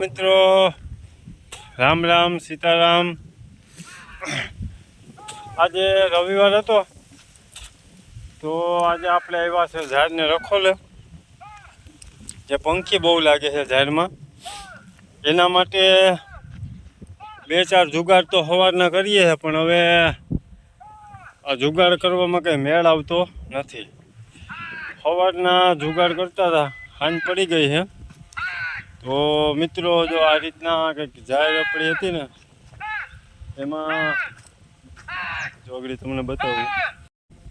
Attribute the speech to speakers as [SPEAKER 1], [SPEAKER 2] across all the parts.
[SPEAKER 1] મિત્રો, રામ રામ, સીતારામ. આજે રવિવાર હતો, તો આજે આપણે આવ્યા છે ઝાડને રખોલે. જે પંખી બહુ લાગે છે ઝાડમાં. એના માટે બે ચાર જુગાડ તો સવારના કરીએ છે, પણ હવે આ જુગાડ કરવામાં કંઈ મેળ આવતો નથી. સવારના જુગાડ કરતા હતા, હાંજ પડી ગઈ છે. તો મિત્રો, જો આ રીતના કંઈક ઝાડ આપણી હતી ને, એમાં જોગડી તમને બતાવું.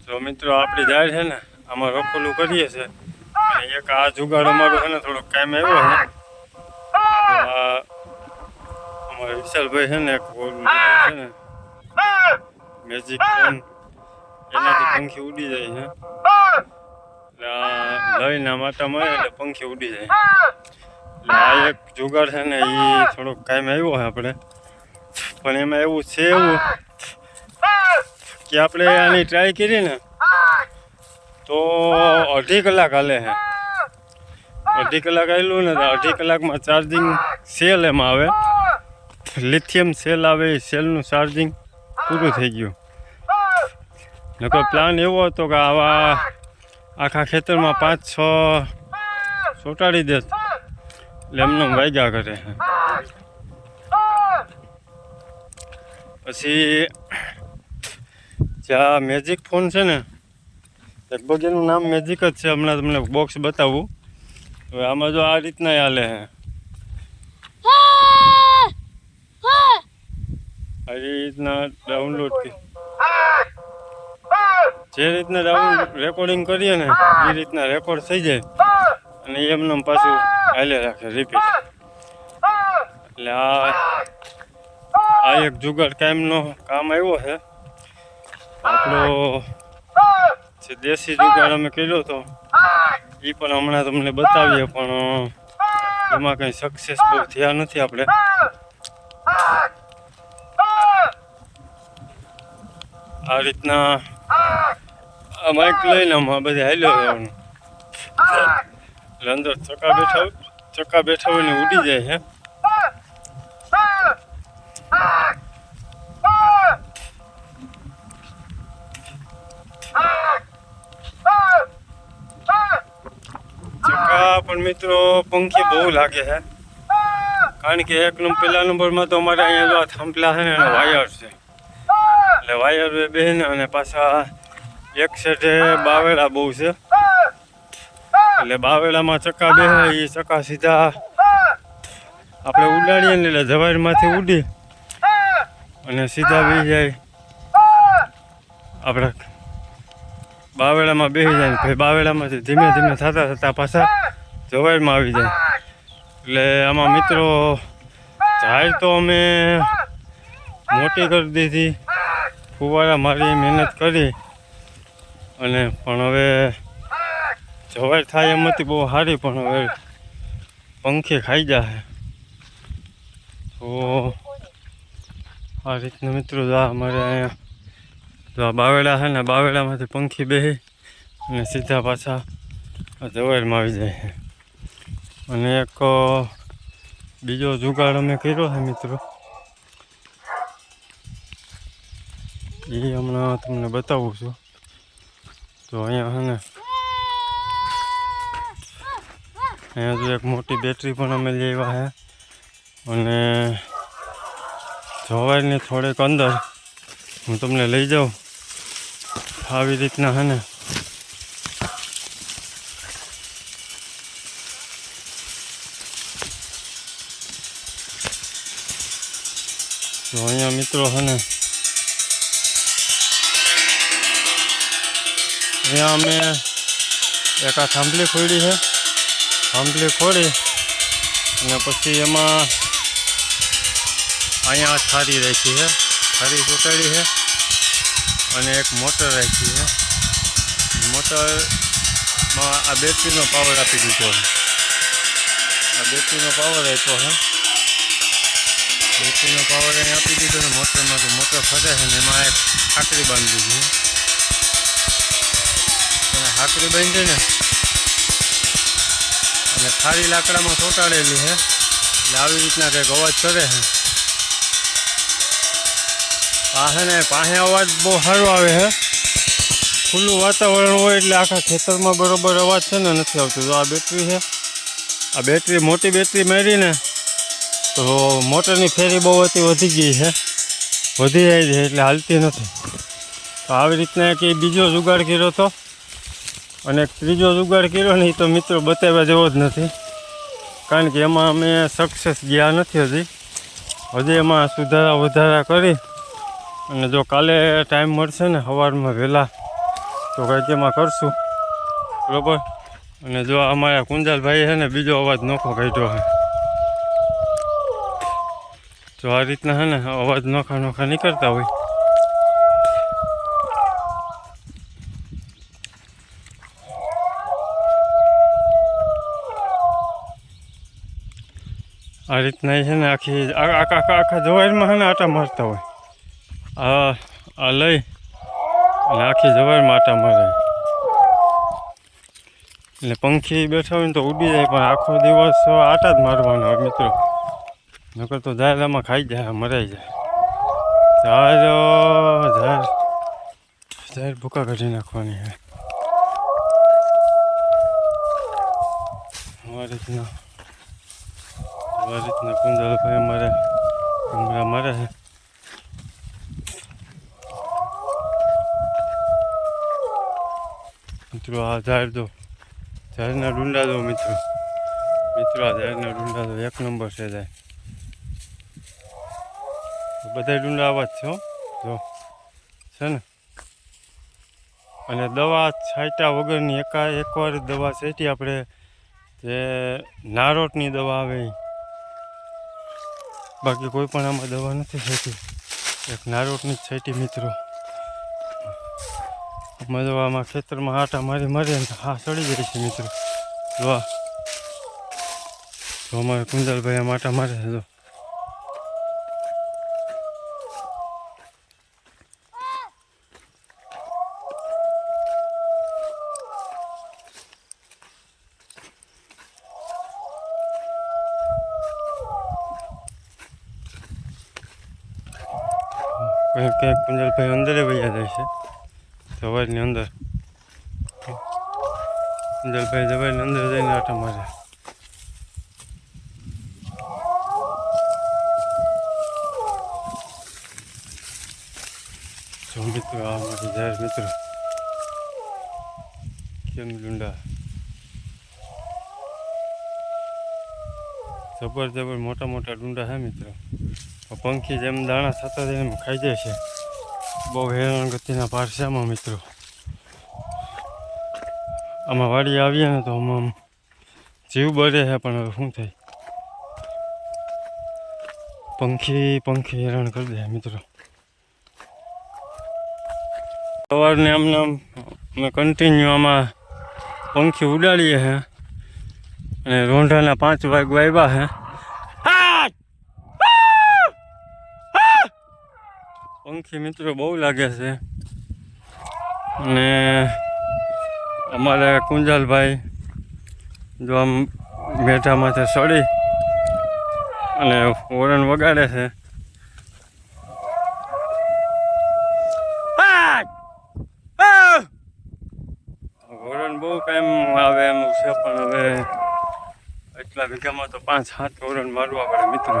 [SPEAKER 1] જો મિત્રો, આપણી ઝાડ છે ને, આમાં રખોલું કરીએ છે અને એક આ જુગાડ અમારો છે ને, થોડોક કામ આવ્યો છે. તો અમારા વિશાલભાઈ છે ને, એક છે ને મેજિક ફોન એનાથી પંખી ઉડી જાય છે. લઈને માતા મળે એટલે પંખી ઉડી જાય. આ એક જુગાડ છે ને એ થોડોક કાયમ આવ્યો છે આપણે. પણ એમાં એવું છે એવું કે આપણે આની ટ્રાય કરી ને તો અઢી કલાક હાલે છે. અઢી કલાક આવેલું ને તો અઢી કલાકમાં ચાર્જિંગ સેલ એમાં આવે. લિથિયમ સેલ આવે એ સેલનું ચાર્જિંગ પૂરું થઈ ગયું. નકર પ્લાન એવો હતો કે આવા આખા ખેતરમાં પાંચ છ ચોંટાડી દે એમને વાગ્યા કરે પછી જ્યાં મેજિક ફોન છે ને લગભગ એનું નામ મેજિક જ છે, હમણાં તમને બોક્સ બતાવું. હવે આમાં જો આ રીતના હાલે છે આ રીતના ડાઉનલોડ જે રીતના ડાઉન રેકોર્ડિંગ કરીએ ને, એ રીતના રેકોર્ડ થઈ જાય. અને એમને પાછું હાલે રાખે રિપીટ એટલે આ આ એક જુગાડ કાયમનો કામ આવ્યો છે આપણો જે દેશી જુગાડ અમે કર્યો હતો એ પણ હમણાં તમને બતાવીએ પણ એમાં કંઈ સક્સેસફુલ થયા નથી આપણે આ રીતના આ માઇક લઈને આમાં બધે હાલ્યો રહેવાનું અંદર ચકા બેઠા હોય ચકા બેઠા હોય ને ઉડી જાય છે. ચકા પણ મિત્રો, પંખી બહુ લાગે છે. કારણ કે એક નંબર પહેલા નંબરમાં તો અમારે અહીંયા જો થાંભલા છે ને, એનો વાયર છે. એટલે વાયર બેન અને પાછા એક સાઈડે બાવેડા બહુ છે. એટલે બાવેડામાં ચક્કા બે એ ચક્કા સીધા આપણે ઉડાડીએ ને એટલે જવારમાંથી ઉડી અને સીધા બેસી જાય. આપણે બાવેડામાં બેસી જાય પછી બાવેડામાંથી ધીમે ધીમે થતા થતા પાછા જવારમાં આવી જાય. એટલે આમાં મિત્રો જાહેર તો અમે મોટી કરી દીધી. ફુવારા મારી મહેનત કરી અને પણ હવે જવાય થાય એમ હતી બહુ સારી પણ હવે પંખી ખાઈ જાય તો આ રીતના મિત્રો આ અમારે અહીંયા આ બાવેડા છે ને, બાવેડામાંથી પંખી બેહી અને સીધા પાછા જવાયરમાં આવી જાય. છે અને એક બીજો જુગાડ અમે કર્યો છે મિત્રો. એ હમણાં તમને બતાવું છું. તો અહીંયા છે ને અહીંયા જો એક મોટી બેટરી પણ અમે લઈ આવ્યા છે અને જવારની થોડેક અંદર હું તમને લઈ જાઉં આવી રીતના છે ને તો અહીંયા મિત્રો છે ને અહીંયા અમે એક આ થાંભલી ખોડી છે થાંભલી ખોડી અને પછી એમાં અહીંયા થારી રાખી છે. થારી ચોટાડી છે અને એક મોટર રાખી છે. મોટરમાં આ બેટરીનો પાવર આપી દીધો છે. આ બેટરીનો પાવર આપ્યો છે. બેટરીનો પાવર અહીં આપી દીધો ને મોટરમાં તો મોટર ફરે છે ને એમાં એક ખાકરી બાંધી દીધી હાકરી બાંધી ને અને ખારી લાકડામાં ચોંટાડેલી છે એટલે આવી રીતના કંઈક અવાજ કરે છે પાસે ને પાસે અવાજ બહુ સારો આવે છે ખુલ્લું વાતાવરણ હોય એટલે આખા ખેતરમાં બરોબર અવાજ છે ને નથી આવતો. તો આ બેટરી છે આ બેટરી, મોટી બેટરી મારીને તો મોટરની ફેરી બહુ હતી, વધી ગઈ છે વધી જાય છે એટલે હાલતી નથી. તો આવી રીતના કે બીજો જુગાડ કર્યો હતો અને ત્રીજો જુગાડ કર્યો ને તો મિત્રો બતાવ્યા જેવો જ નથી. કારણ કે એમાં અમે સક્સેસ ગયા નથી હજી. હજી એમાં સુધારા વધારા કરી. અને જો કાલે ટાઈમ મળશે ને સવારમાં વહેલા, તો કંઈક એમાં કરશું. બરોબર? અને જો અમારા કુંજાલભાઈ છે ને બીજો અવાજ નોખો કાઢ્યો છે. જો આ રીતના છે ને અવાજ નોખા નોખા નીકળતા હોય. આ રીતના છે ને આખી આખા આખા આખા જવારમાં છે ને આટા મારતા હોય. આ આ લઈ અને આખી જવારમાં આટા મારે. એટલે પંખી બેઠા હોય ને તો ઉડી જાય, પણ આખો દિવસ આટા જ મારવાના હોય મિત્રો. નકર તો ઝાડમાં ખાઈ જાય મરાઈ જાય. ઝાડ ઝાડ ઝાડ ભૂકા કાઢી નાખવાની હોય રીતના. આ રીતના કુંજાલભાઈ અમારે ભૂંગળા મારે છે. મિત્રો, આ ઝાડ જો, ઝાડના ડુંડા દો મિત્રો. મિત્રો, આ ઝાડના ડુંડા દો એક નંબર છે જાય બધા ડુંડા આવા જ છે હો. જો, છે ને? અને દવા છાંટ્યા વગરની એકા એકવાર દવા છાંટી આપણે જે નારોટની દવા આવે. બાકી કોઈ પણ આમાં દવા નથી થતી એક નારોટની જ છાંટી મિત્રો. દવામાં ખેતરમાં આટા મારી મારી હા ચડી જાય છે મિત્રો. જો અમારે કુંજલભાઈ આમ આટા મારે જો. કંઈક કંઈક કુંજલભાઈ અંદર વૈયા જાય છે. જવાજની અંદર. કુંજલભાઈ જવાજની અંદર જઈને આટા મારે. મિત્રો, આ મારી જાહેર મિત્રો. કેમ ડુંડા જબર જબર મોટા મોટા ડુંડા હે મિત્રો. પંખી જેમ દાણા થતા જાય એમ ખાઈ જાય છે. બહુ હેરાન ગતિના પાર છે આમાં મિત્રો. આમાં વાડી આવીએ ને તો આમાં જીવ બળે છે, પણ હવે શું થાય? પંખી પંખી હેરાન કરી દે મિત્રો. સવારને આમને આમ અમે કન્ટિન્યુ આમાં પંખી ઉડાડીએ છે. અને રોંઢાના પાંચ વાગ વાગ્યા છે. પંખી મિત્રો બહુ લાગે છે. અને અમારે કુંજાલભાઈ જો આમ મેઢામાંથી સડી અને ઓરણ વગાડે છે. ઓરણ બહુ કેમ આવે એમ છે, પણ હવે એટલા વીઘામાં તો પાંચ, સાત ઓરણ મારવા પડે મિત્રો.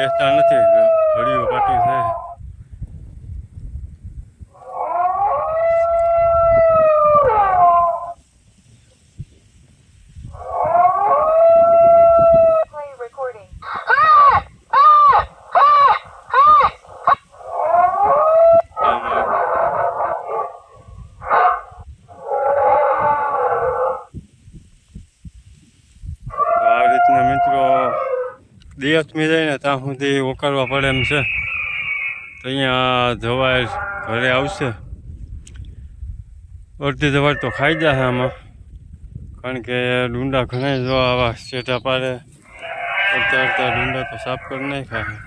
[SPEAKER 1] બેસતા નથી ઘડીઓ કાઢી છે.
[SPEAKER 2] મિત્રો recording.
[SPEAKER 1] જઈને ત્યાં સુધી ઓકારવા પડે એમ છે. તો અહીંયા જવાય ઘરે આવશે. અડધી જવાય તો ખાઈ જશે આમાં. કારણ કે ડુંડા ઘણા જો આવા શેઠા પાડે, અડધા અડધા ડુંડા તો સાફ કરી નાખ્યા ખાય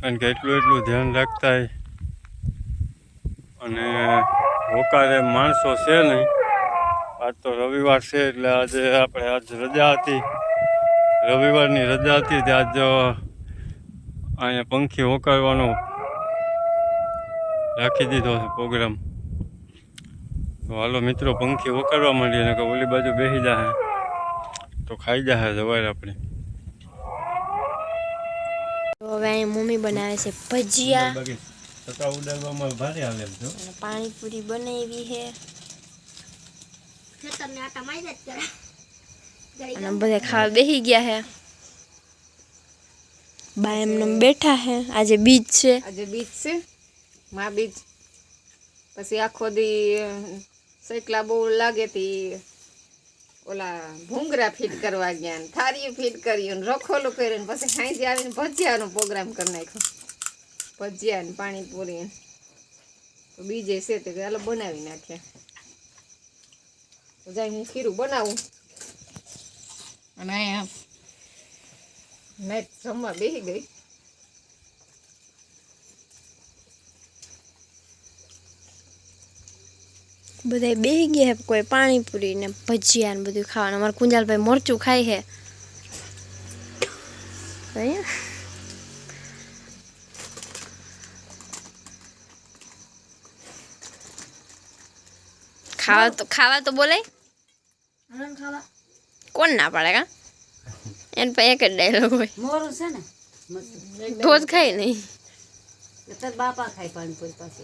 [SPEAKER 1] કારણ કે એટલું એટલું ધ્યાન રાખતા અને હોકારે માણસો છે નહીં. આજ તો રવિવાર છે એટલે આજે આપણે આજ રજા હતી. રવિવારની રજા હતી તે આજ અહીંયા પંખી હોકારવાનો રાખી દીધો છે પ્રોગ્રામ તો હાલો મિત્રો પંખી હોકારવા માંડીએ ને કે ઓલી બાજુ બેસી જાહે. તો ખાઈ જાહે જવાય આપણે.
[SPEAKER 3] હવે અહીં મમ્મી બનાવે છે ભજીયા. અને પાણીપુરી બનાવી છે.
[SPEAKER 2] ખેતરને આટા માર્યા જ કરે
[SPEAKER 3] અને બધા ખાવા બેસી ગયા છે બા એમને બેઠા છે આજે બીજ છે.
[SPEAKER 4] આજે બીજ છે. મા બીજ. પછી આખો દી સૈકલા બહુ લાગે તી. ઓલા ભૂંગરા ફીટ કરવા ગયા ને થારીયું ફીટ કર્યું ને રખોલું કર્યું ને પછી સાંજે આવીને ભજીયાનો પ્રોગ્રામ કરી નાખ્યો. ભજીયા ને પાણીપુરી ને. તો બીજે છે તે કે હાલો બનાવી નાખ્યા તો જાય હું ખીરું બનાવું. અને અહીંયા મેં જમવા બેસી ગઈ.
[SPEAKER 3] બધા બેસી ગયા કોઈ પાણીપુરી ને ભજીયા ને બધું ખાવાનું. અમારે કુંજાલભાઈ મરચું ખાય છે. અહીંયા. ખાવા તો ખાવા તો બોલાય. કોણ ના પાડે કા? એને પણ એક જ ડાયલોગ હોય.
[SPEAKER 5] મોરું છે ને?
[SPEAKER 3] તો જ ખાય નહીં.
[SPEAKER 5] તાર બાપા ખાય પાણીપુરી પાસે.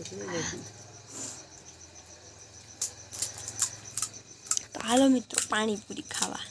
[SPEAKER 3] તો હાલો મિત્રો પાણીપુરી ખાવા.